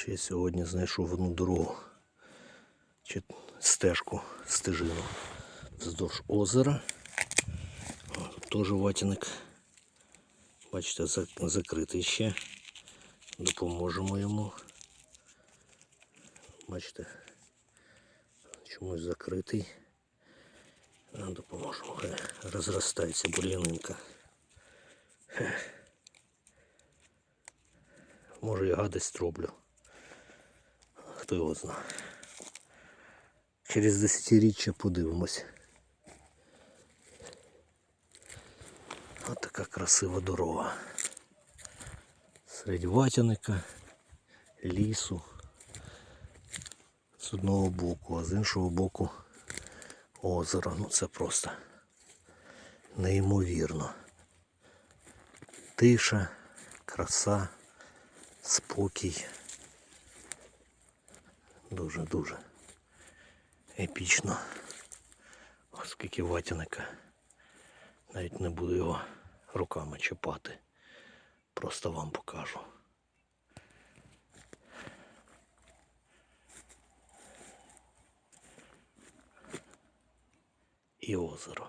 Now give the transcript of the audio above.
Ще сьогодні знайшов одну дорогу. Чи стежку, стежину вздовж озера. Тут теж ватяник. Бачите, закритий ще. Допоможемо йому. Бачите, чомусь закритий. Допоможемо. Розростається бур'янинка. Може я гадость роблю. Хто його знає. Через десятиріччя подивимось. Ось така красива дорога. Серед ватяника, лісу. З одного боку, а з іншого боку озеро. Ну це просто неймовірно. Тиша, краса, спокій. Дуже-дуже епічно. Оскільки ватяника. Навіть не буду його руками чіпати. Просто вам покажу. І озеро.